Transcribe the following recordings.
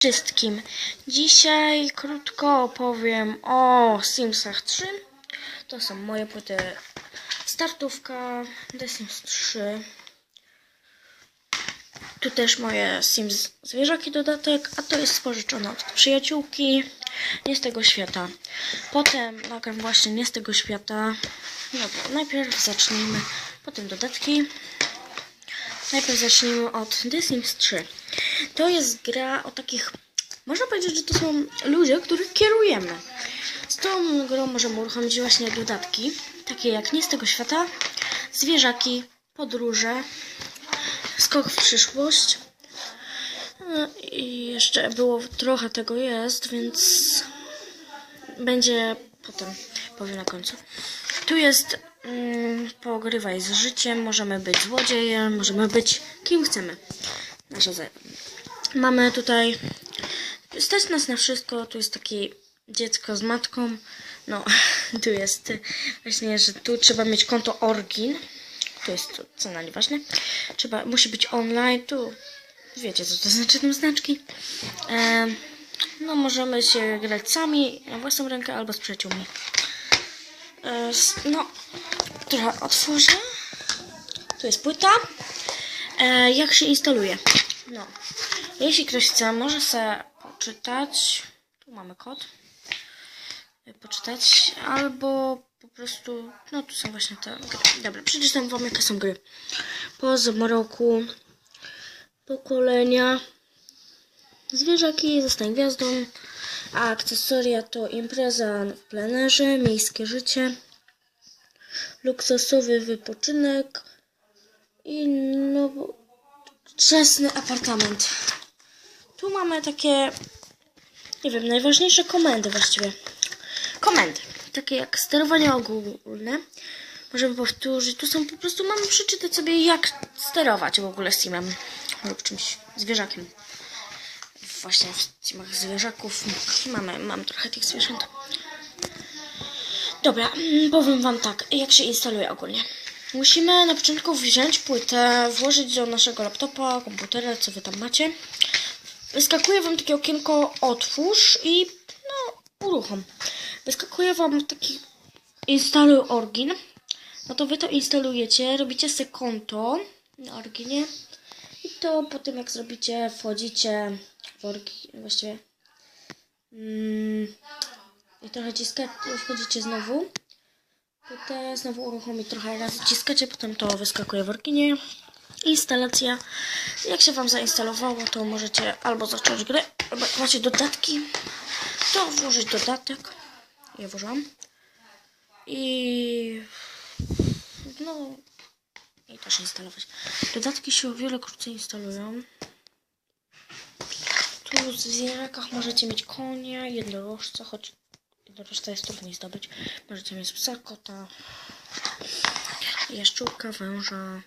wszystkim. Dzisiaj krótko opowiem o Simsach 3. To są moje płyty startówka The Sims 3. Tu też moje Sims zwierzaki dodatek, a to jest spożyczone od przyjaciółki. Nie z tego świata. Potem nagram właśnie nie z tego świata. Dobra, najpierw zacznijmy. Potem dodatki. Najpierw zacznijmy od The Sims 3. To jest gra o takich. Można powiedzieć, że to są ludzie, których kierujemy. Z tą grą możemy uruchomić właśnie dodatki, takie jak Nie z tego świata, zwierzaki, podróże, skok w przyszłość. No I jeszcze było trochę tego jest, więc będzie potem, powiem na końcu. Tu jest mm, pogrywaj z życiem, możemy być złodziejem, możemy być kim chcemy. Nasza za- Mamy tutaj, stać nas na wszystko, tu jest takie dziecko z matką, no tu jest właśnie, że tu trzeba mieć konto Orgin, tu jest to cena nieważne, trzeba, musi być online, tu wiecie co to znaczy te znaczki. Em, no możemy się grać sami na własną rękę albo z przyjaciółmi. E, no, trochę otworzę. Tu jest płyta. E, jak się instaluje? No, jeśli ktoś chce, może sobie poczytać. Tu mamy kod. E, Poczytać, albo po prostu. No, tu są właśnie te gry. Dobra, przeczytam wam, jakie są gry. Po zmroku, pokolenia, zwierzaki, zostań gwiazdą, a akcesoria to impreza w plenerze, miejskie życie, luksusowy wypoczynek i nowoczesny apartament. Tu mamy takie, nie wiem, najważniejsze komendy właściwie. Komendy, takie jak sterowanie ogólne. Możemy powtórzyć. Tu są po prostu, mamy przeczytać sobie jak sterować w ogóle Steamem lub czymś, zwierzakiem. Właśnie w Steamach zwierzaków mamy, mam trochę tych zwierząt. Dobra, powiem Wam tak, jak się instaluje ogólnie. Musimy na początku wziąć płytę, włożyć do naszego laptopa, komputera, co Wy tam macie. Wyskakuje Wam takie okienko otwórz i no, uruchom. Wyskakuje Wam taki instaluj Orgin. No to Wy to instalujecie, robicie sobie na Orginie. I to po tym jak zrobicie, wchodzicie w Orgin, właściwie mm, i trochę wchodzicie znowu. Potem znowu uruchomić trochę razy ciskacie, potem to wyskakuje w Orginie. Instalacja. Jak się Wam zainstalowało, to możecie albo zacząć grę, albo jak macie dodatki, to włożyć dodatek. Ja włożyłam. I no i też instalować. Dodatki się o wiele krócej instalują. Tu w zwierzakach możecie mieć konia, jednorożca, choć jednorożca jest trudniej zdobyć. Możecie mieć psa, kota, jaszczurka, węża,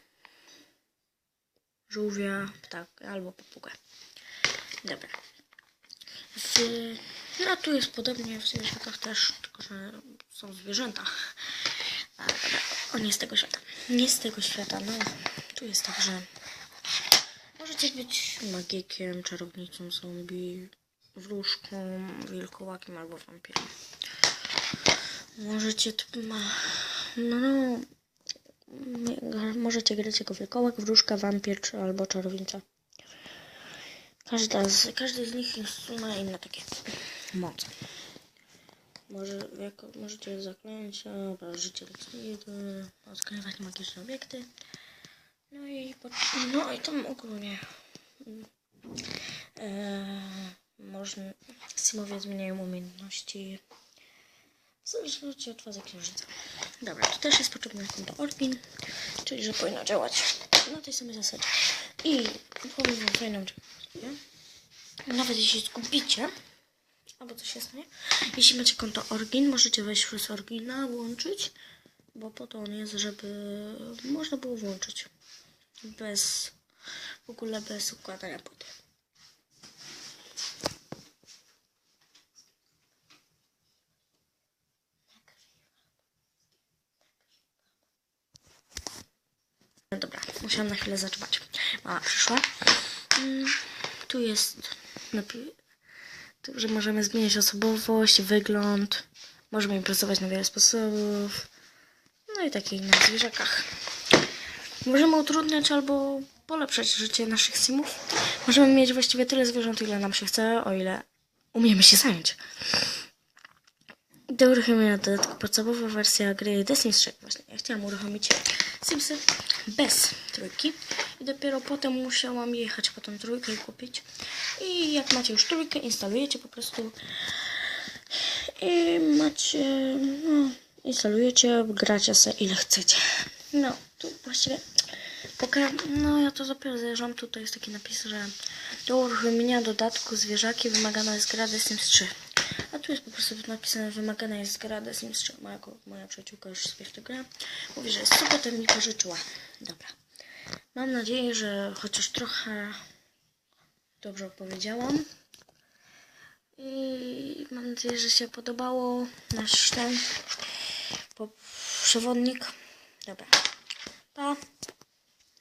żółwia, ptaka albo papugę. Dobra. W, no tu jest podobnie w zwierzakach też, tylko że są zwierzęta. A, dobra, z tego świata. Nie z tego świata, no. Tu jest tak, że możecie być magikiem, czarownicą, zombie, wróżką, wilkołakiem albo wampirem. Możecie no, no możecie grać jako wilkołak, wróżka, wampir czy albo czarownica. Każda z, każdy z nich ma inne takie moce. Może, jako, możecie zaklęcia, życie ludzkiego, odkrywać magiczne obiekty. No i, po, no i tam ogólnie e, można, Simowie zmieniają umiejętności od fazy księżyca. Dobra, tu też jest potrzebne konto Orpin, czyli że powinno działać na tej samej zasadzie. I powiem wam fajną rzecz. nie? Nawet jeśli zgubicie, albo coś się stanie, jeśli macie konto Orgin, możecie wejść przez Orgina, włączyć, bo po to on jest, żeby można było włączyć bez, w ogóle bez układania płyty. No dobra, musiałam na chwilę zatrzymać. Mama przyszła. Mm, tu jest Tu, że możemy zmieniać osobowość, wygląd. Możemy imprezować na wiele sposobów. No i takich innych zwierzakach. Możemy utrudniać albo polepszać życie naszych simów. Możemy mieć właściwie tyle zwierząt, ile nam się chce, o ile umiemy się zająć. Do uruchomienia dodatku podstawowa wersja gry The Sims 3. Właśnie, ja chciałam uruchomić Simsy bez trójki i dopiero potem musiałam jechać po tą trójkę i kupić. I jak macie już trójkę, instalujecie po prostu i macie, no, instalujecie, gracie sobie ile chcecie. No, tu właściwie Poka no ja to dopiero zajrzałam, tutaj jest taki napis, że do uruchomienia dodatku zwierzaki wymagana jest gra The Sims 3. A tu jest po prostu napisane, wymagana jest gra The Sims 3. Moja, moja przyjaciółka już sobie w tę grę mówi, że jest super, to mi pożyczyła. Dobra. Mam nadzieję, że chociaż trochę dobrze opowiedziałam. I mam nadzieję, że się podobało nasz ten przewodnik. Dobra. Pa.